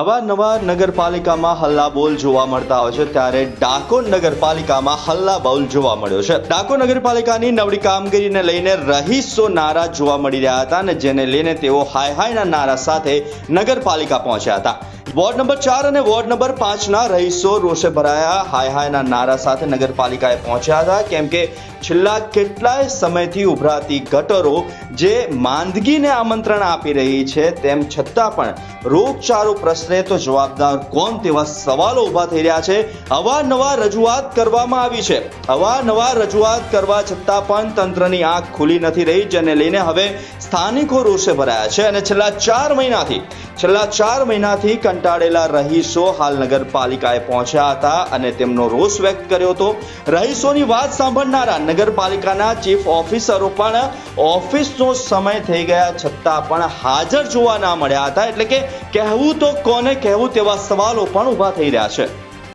અવારનવાર નગરપાલિકામાં હલ્લાબોલ જોવા મળતા હોય છે, ત્યારે ડાકોર નગરપાલિકામાં હલ્લાબોલ જોવા મળ્યો છે. ડાકોર નગરપાલિકાની નબળી કામગીરીને લઈને રહીશો નારા જોવા મળી રહ્યા હતા અને જેને લઈને તેઓ હાય હાયના નારા સાથે નગરપાલિકા પહોંચ્યા હતા. વોર્ડ નંબર ચાર અને વોર્ડ નંબર પાંચના રહીશો રોષે ભરાયા, હાય હાયના નારા સાથે નગરપાલિકાએ પહોંચ્યા હતા. કેમ કે છેલ્લા કેટલાય સમયથી ઉભરાતી ગટરો જે માંદગીને આમંત્રણ આપી રહી છે, તેમ છતાં પણ રોગચાળો પ્રશ્ને તો જવાબદાર કોણ તેવા સવાલો ઊભા થઈ રહ્યા છે, અવારનવાર રજૂઆત કરવામાં આવી છે. અવારનવાર રજૂઆત કરવા છતાં પણ તંત્રની આંખ ખુલી નથી રહી, જેને લઈને હવે સ્થાનિકો રોષે ભરાયા છે. અને છેલ્લા ચાર મહિનાથી, છેલ્લા ચાર મહિનાથી કંટાળેલા રહીશો હાલ નગરપાલિકાએ પહોંચ્યા હતા અને તેમનો રોષ વ્યક્ત કર્યો હતો. રહીશોની વાત સાંભળનારા નગરપાલિકાના ચીફ ઓફિસરો પણ ઓફિસનો સમય થઈ ગયા છતાં પણ હાજર જોવા ના મળ્યા હતા. એટલે કે કહેવું તો કોને કહેવું તેવા સવાલો પણ ઊભા થઈ રહ્યા છે.